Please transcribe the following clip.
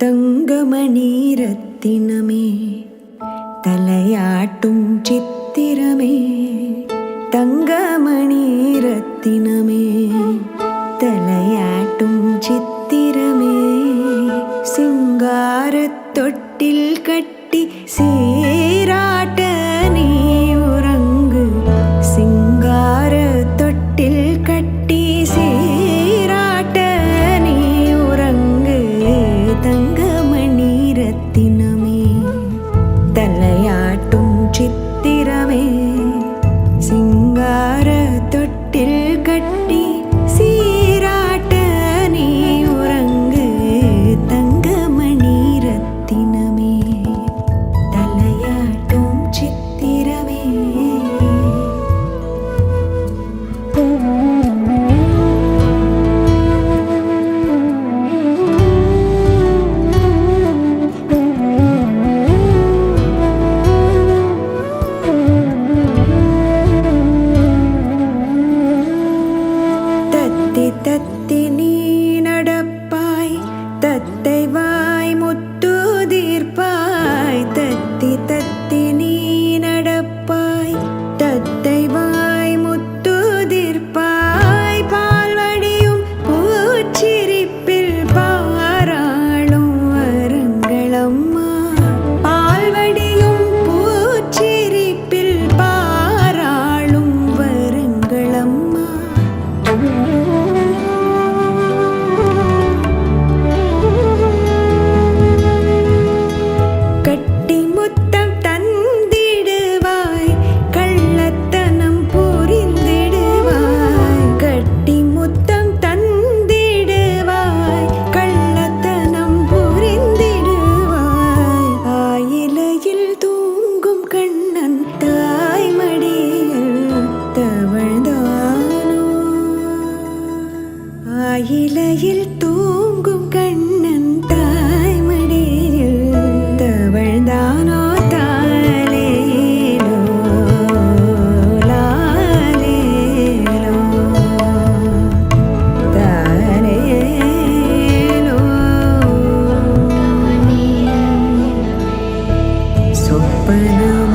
തങ്കമണി രത്തിനമേ തലയാട്ടും ചിത്തിരമേ തങ്കമണി രത്തിനമേ തലയാട്ടും ചിത്തിരമേ സിംഗാരത്തൊട്ടിൽ കട്ടി സേ മഴയിൽ തൂങ്കും കണ്ണൻ തായ്മടിയിൽ തവഴ്താനോ താലേലോ ലാലേലോ താരേലോ സ്വപ്നം